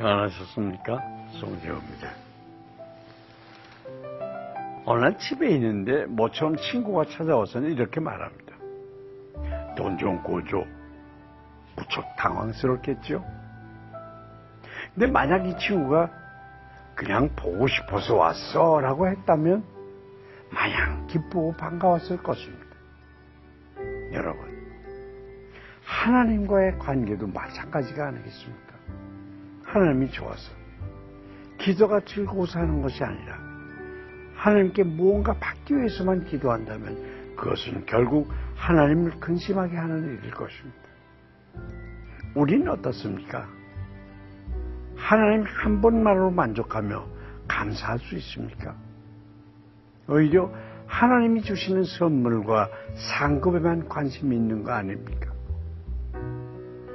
평안하셨습니까? 송재호입니다. 어느 날 집에 있는데 모처럼 친구가 찾아와서는 이렇게 말합니다. 돈 좀 고줘. 무척 당황스럽겠죠? 근데 만약 이 친구가 그냥 보고 싶어서 왔어 라고 했다면 마냥 기쁘고 반가웠을 것입니다. 여러분, 하나님과의 관계도 마찬가지가 아니겠습니까? 하나님이 좋아서 기도가 즐거워서 하는 것이 아니라 하나님께 무언가 받기 위해서만 기도한다면 그것은 결국 하나님을 근심하게 하는 일일 것입니다. 우리는 어떻습니까? 하나님 한 번만으로 만족하며 감사할 수 있습니까? 오히려 하나님이 주시는 선물과 상급에만 관심이 있는 거 아닙니까?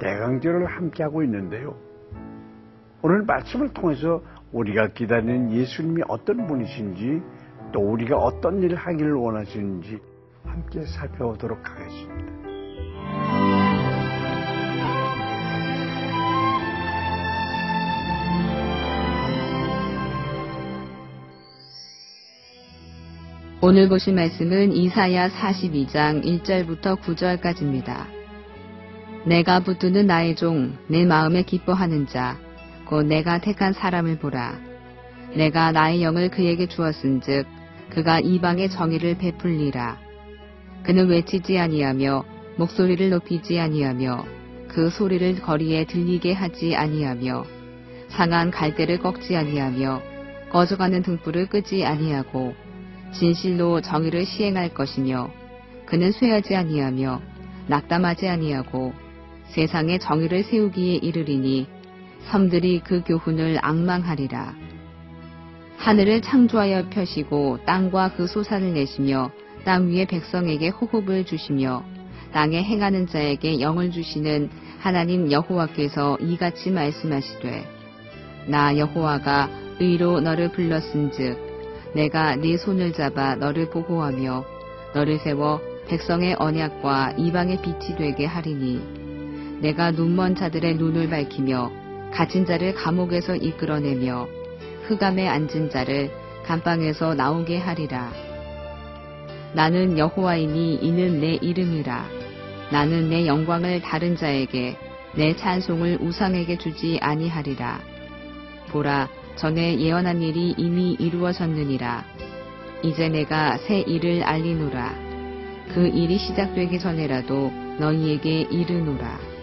대강절을 함께하고 있는데요. 오늘 말씀을 통해서 우리가 기다리는 예수님이 어떤 분이신지 또 우리가 어떤 일을 하기를 원하시는지 함께 살펴보도록 하겠습니다. 오늘 보실 말씀은 이사야 42장 1절부터 9절까지입니다. 내가 붙드는 나의 종, 내 마음에 기뻐하는 자, 곧 내가 택한 사람을 보라. 내가 나의 영을 그에게 주었은즉 그가 이방의 정의를 베풀리라. 그는 외치지 아니하며 목소리를 높이지 아니하며 그 소리를 거리에 들리게 하지 아니하며 상한 갈대를 꺾지 아니하며 꺼져가는 등불을 끄지 아니하고 진실로 정의를 시행할 것이며 그는 쇠하지 아니하며 낙담하지 아니하고 세상에 정의를 세우기에 이르리니 섬들이 그 교훈을 악망하리라. 하늘을 창조하여 펴시고 땅과 그 소산을 내시며 땅 위의 백성에게 호흡을 주시며 땅에 행하는 자에게 영을 주시는 하나님 여호와께서 이같이 말씀하시되 나 여호와가 의로 너를 불렀은즉 내가 네 손을 잡아 너를 보호하며 너를 세워 백성의 언약과 이방의 빛이 되게 하리니 내가 눈먼 자들의 눈을 밝히며 갇힌 자를 감옥에서 이끌어내며 흑암에 앉은 자를 감방에서 나오게 하리라. 나는 여호와이니 이는 내 이름이라. 나는 내 영광을 다른 자에게 내 찬송을 우상에게 주지 아니하리라. 보라 전에 예언한 일이 이미 이루어졌느니라. 이제 내가 새 일을 알리노라. 그 일이 시작되기 전에라도 너희에게 이르노라.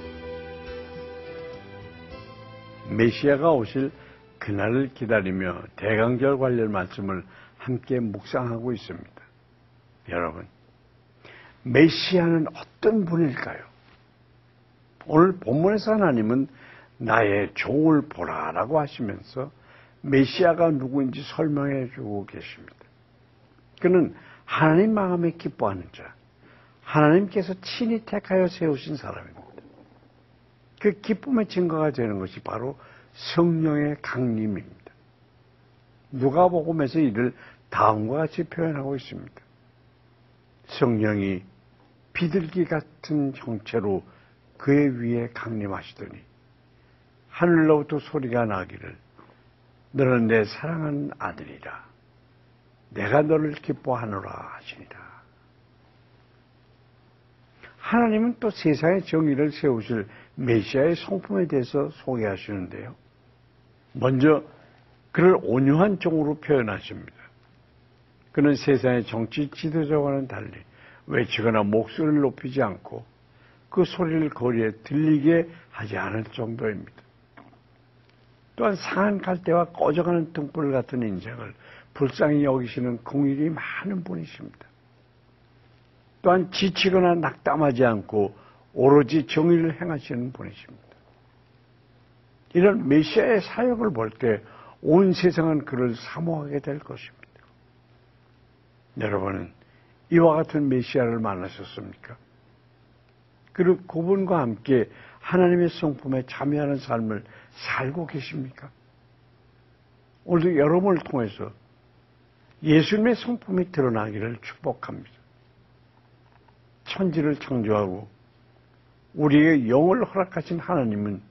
메시아가 오실 그날을 기다리며 대강절 관련 말씀을 함께 묵상하고 있습니다. 여러분, 메시아는 어떤 분일까요? 오늘 본문에서 하나님은 나의 종을 보라라고 하시면서 메시아가 누구인지 설명해 주고 계십니다. 그는 하나님 마음에 기뻐하는 자, 하나님께서 친히 택하여 세우신 사람입니다. 그 기쁨의 증거가 되는 것이 바로 성령의 강림입니다. 누가복음에서 이를 다음과 같이 표현하고 있습니다. 성령이 비둘기 같은 형체로 그의 위에 강림하시더니 하늘로부터 소리가 나기를 너는 내 사랑하는 아들이라 내가 너를 기뻐하노라 하시니라. 하나님은 또 세상의 정의를 세우실 메시아의 성품에 대해서 소개하시는데요. 먼저 그를 온유한 종으로 표현하십니다. 그는 세상의 정치 지도자와는 달리 외치거나 목소리를 높이지 않고 그 소리를 거리에 들리게 하지 않을 정도입니다. 또한 상한 갈대와 꺼져가는 등불 같은 인생을 불쌍히 여기시는 공일이 많은 분이십니다. 또한 지치거나 낙담하지 않고 오로지 정의를 행하시는 분이십니다. 이런 메시아의 사역을 볼 때 온 세상은 그를 사모하게 될 것입니다. 여러분은 이와 같은 메시아를 만나셨습니까? 그리고 그분과 함께 하나님의 성품에 참여하는 삶을 살고 계십니까? 오늘도 여러분을 통해서 예수님의 성품이 드러나기를 축복합니다. 천지를 창조하고 우리에게 영을 허락하신 하나님은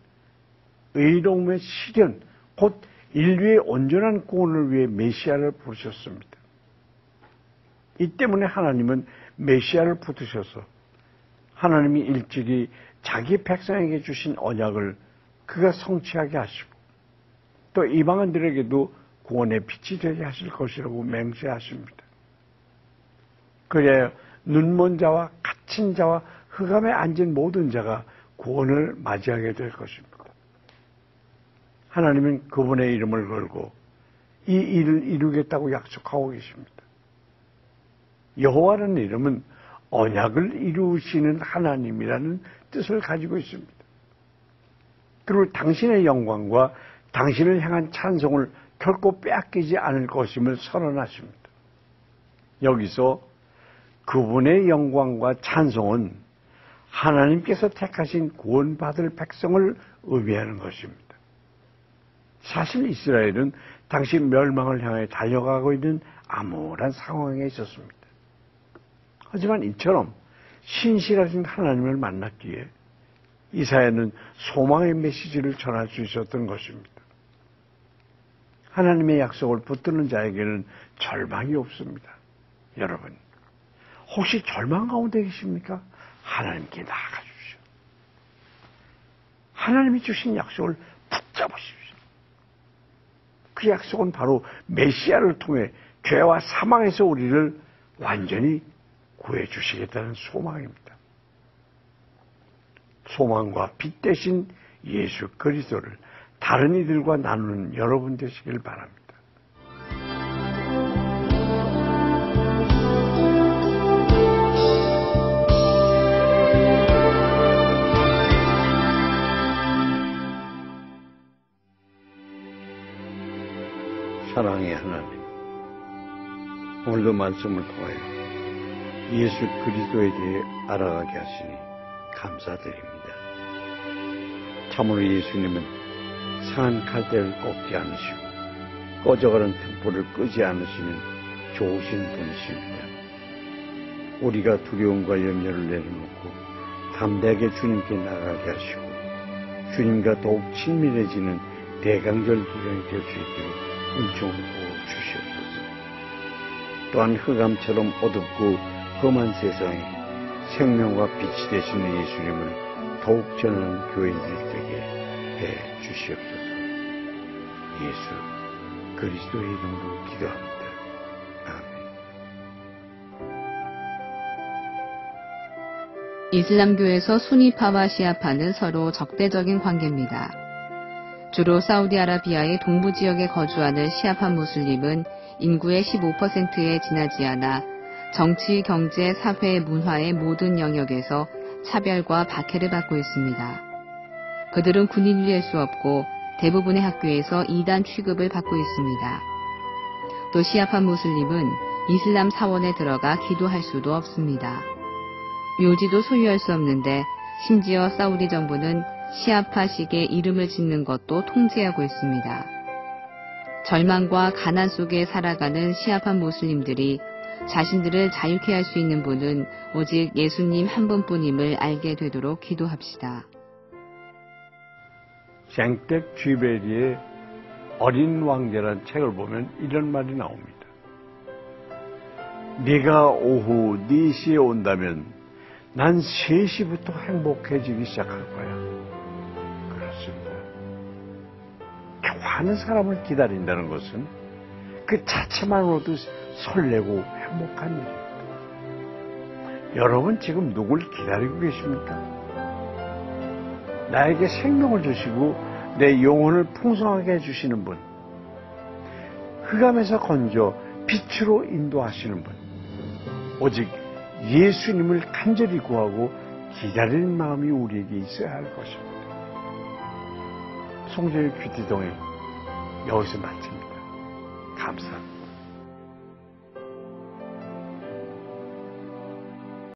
의로움의 실현, 곧 인류의 온전한 구원을 위해 메시아를 부르셨습니다. 이 때문에 하나님은 메시아를 부르셔서 하나님이 일찍이 자기 백성에게 주신 언약을 그가 성취하게 하시고 또 이방인들에게도 구원의 빛이 되게 하실 것이라고 맹세하십니다. 그래야 눈먼 자와 갇힌 자와 흑암에 앉은 모든 자가 구원을 맞이하게 될 것입니다. 하나님은 그분의 이름을 걸고 이 일을 이루겠다고 약속하고 계십니다. 여호와라는 이름은 언약을 이루시는 하나님이라는 뜻을 가지고 있습니다. 그리고 당신의 영광과 당신을 향한 찬송을 결코 빼앗기지 않을 것임을 선언하십니다. 여기서 그분의 영광과 찬송은 하나님께서 택하신 구원받을 백성을 의미하는 것입니다. 사실 이스라엘은 당시 멸망을 향해 달려가고 있는 암울한 상황에 있었습니다. 하지만 이처럼 신실하신 하나님을 만났기에 이사야는 소망의 메시지를 전할 수 있었던 것입니다. 하나님의 약속을 붙드는 자에게는 절망이 없습니다. 여러분, 혹시 절망 가운데 계십니까? 하나님께 나아가 주십시오. 하나님이 주신 약속을 붙잡으십시오. 그 약속은 바로 메시아를 통해 죄와 사망에서 우리를 완전히 구해 주시겠다는 소망입니다. 소망과 빛 대신 예수 그리스도를 다른 이들과 나누는 여러분 되시길 바랍니다. 사랑의 하나님, 오늘도 말씀을 통하여 예수 그리스도에 대해 알아가게 하시니 감사드립니다. 참으로 예수님은 상한 칼대를 꺾지 않으시고 꺼져가는 등불을 끄지 않으시는 좋으신 분이십니다. 우리가 두려움과 염려를 내려놓고 담대하게 주님께 나가게 하시고 주님과 더욱 친밀해지는 대강절 기간이 될 수 있도록 부어 주시옵소서. 또한 흑암처럼 어둡고 험한 세상에 생명과 빛이 되시는 예수님을 더욱 전하는 교인들이 되게 해 주시옵소서. 예수 그리스도의 이름으로 기도합니다. 아멘. 이슬람교에서 수니파와 시아파는 서로 적대적인 관계입니다. 주로 사우디아라비아의 동부 지역에 거주하는 시아파 무슬림은 인구의 15%에 지나지 않아 정치, 경제, 사회, 문화의 모든 영역에서 차별과 박해를 받고 있습니다. 그들은 군인이 될 수 없고 대부분의 학교에서 이단 취급을 받고 있습니다. 또 시아파 무슬림은 이슬람 사원에 들어가 기도할 수도 없습니다. 묘지도 소유할 수 없는데 심지어 사우디 정부는 시아파식의 이름을 짓는 것도 통제하고 있습니다. 절망과 가난 속에 살아가는 시아파 무슬림들이 자신들을 자유케 할 수 있는 분은 오직 예수님 한 분뿐임을 알게 되도록 기도합시다. 생텍 쥐베리의 어린 왕자라는 책을 보면 이런 말이 나옵니다. 네가 오후 4시에 온다면 난 3시부터 행복해지기 시작할 거야. 좋아하는 사람을 기다린다는 것은 그 자체만으로도 설레고 행복한 일입니다. 여러분 지금 누굴 기다리고 계십니까? 나에게 생명을 주시고 내 영혼을 풍성하게 해주시는 분, 흑암에서 건져 빛으로 인도하시는 분, 오직 예수님을 간절히 구하고 기다리는 마음이 우리에게 있어야 할 것입니다. 송재의 귀티동에 여기서 마칩니다. 감사합니다.